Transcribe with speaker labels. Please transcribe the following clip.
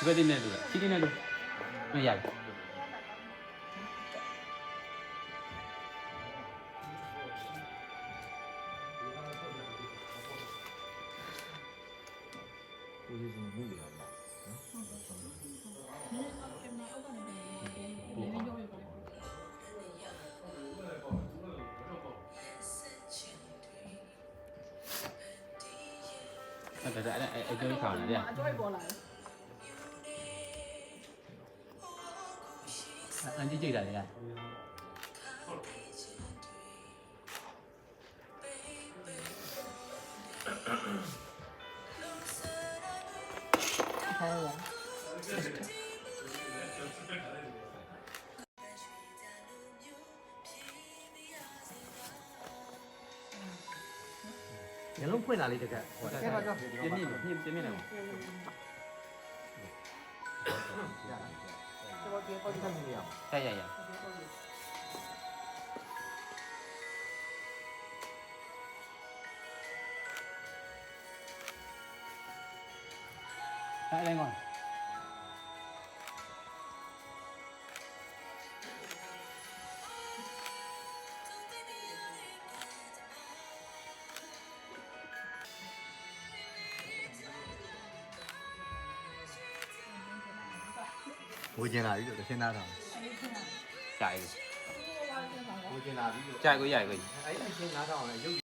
Speaker 1: किती gì तुला किती नाही तू या Đây, đây, đây, đây, đây,
Speaker 2: cái đây, đây, đây, đây, đây, đây,
Speaker 1: အဲ့ဒါအဲ့အဲ့အကျိုးခေါင်းတယ်
Speaker 3: အကျွိုးပေါ်လာတယ်
Speaker 1: အန်ကြီးကြိတ်တာလေ
Speaker 3: ဟဲ့ဝါ
Speaker 2: ညလုံးဖွင့်လာလေးတကက်ဟောတကက်ပါကြောက်
Speaker 1: ပြင်းပြင်းပြင်းပြင်းနေပါ
Speaker 2: 哎
Speaker 1: 呀呀呀来来我
Speaker 2: ဝေကျင်လာပြီလို့တစ်ရှင်းသားထောင်
Speaker 1: ကြိုက်
Speaker 2: ဝေကျင်လာပြီလို့
Speaker 1: ကြိုက်ကိုရိုက်ကို
Speaker 2: အဲ့ဒီရှင်းသားထောင်လည်းရုပ်